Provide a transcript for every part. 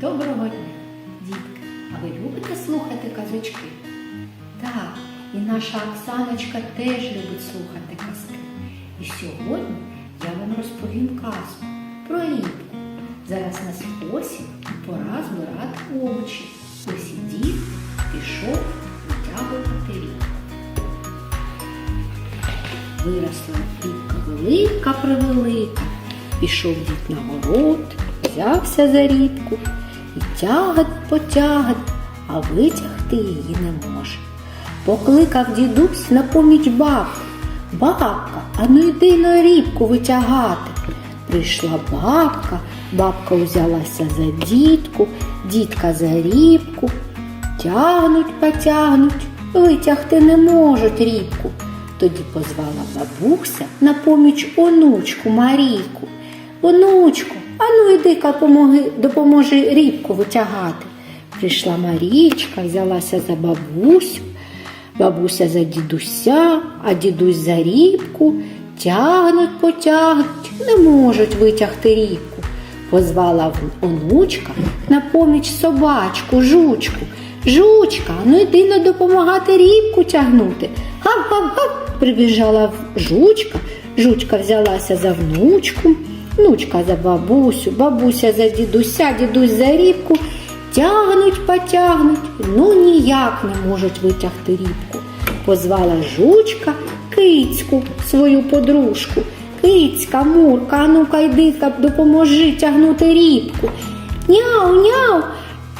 Доброго дня, дітки! А ви любите слухати казочки? Так, і наша Оксаночка теж любить слухати казки. І сьогодні я вам розповім казку про рібку. Зараз нас осінь і пора збирати овочі. Ось і дід пішов витягувати рібку. Виросла рібка велика превелика. Пішов дід на город, взявся за рібку і тягать потягать, а витягти її не може. Покликав дідусь на поміч бабку. Бабка, а ну йди на рібку витягати. Прийшла бабка, бабка взялася за дітку, дітка за рібку. Тягнуть, потягнуть, витягти не можуть рібку. Тоді позвала бабуся на поміч онучку Марійку. Онучко, ану помоги, допоможи рібку витягати. Прийшла Марічка, взялася за бабусю, бабуся за дідуся, а дідусь за рібку. Тягнуть, потягнуть, не можуть витягти рібку. Позвала онучка на поміч собачку, жучку. Жучка, ну йди на допомагати рібку тягнути. Гав-гав-гав, прибіжала жучка. Жучка взялася за внучку, внучка за бабусю, бабуся за дідуся, дідусь за рібку. Тягнуть, потягнуть, ну ніяк не можуть витягти рібку. Позвала жучка кицьку, свою подружку. Кицька, мурка, а ну-ка йди-ка, допоможи тягнути рібку. Няу, няу.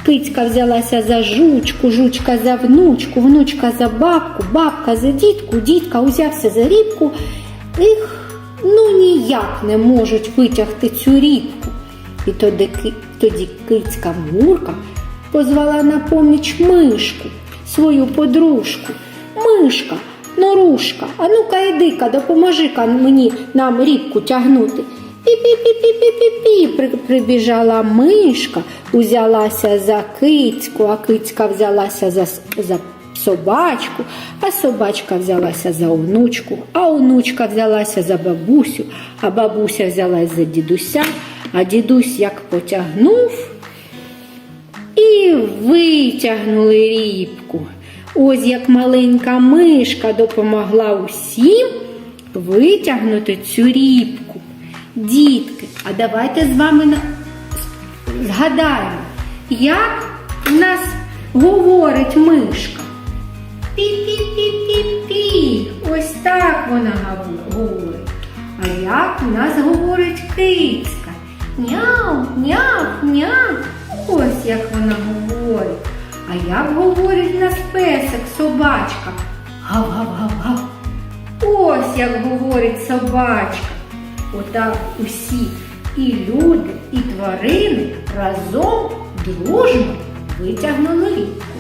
Кицька взялася за жучку, жучка за внучку, внучка за бабку, бабка за дітку, дітка узявся за рібку. Їх ну ніяк не можуть витягти цю рібку. І тоді, тоді кицька Мурка позвала на поміч мишку, свою подружку. Мишка, норушка, а ну-ка йди-ка, допоможи-ка мені нам рібку тягнути. Пі-пі-пі-пі-пі-пі, При- прибіжала мишка, узялася за кицьку, а кицька взялася за, за собачку, а собачка взялася за онучку, а онучка взялася за бабусю, а бабуся взялась за дідуся, а дідусь як потягнув і витягнули рібку. Ось як маленька мишка допомогла усім витягнути цю рібку. Дітки, а давайте з вами згадаємо, як в нас говорить мишка. Пі-пі-пі-пі-пі. Ось так вона говорить. А як в нас говорить кицька? Няу, няу, няу. Ось як вона говорить. А як говорить нас песик, собачка? Гав-гав-гав-гав. Ось як говорить собачка. Отак усі і люди, і тварини разом дружно витягнули рібку.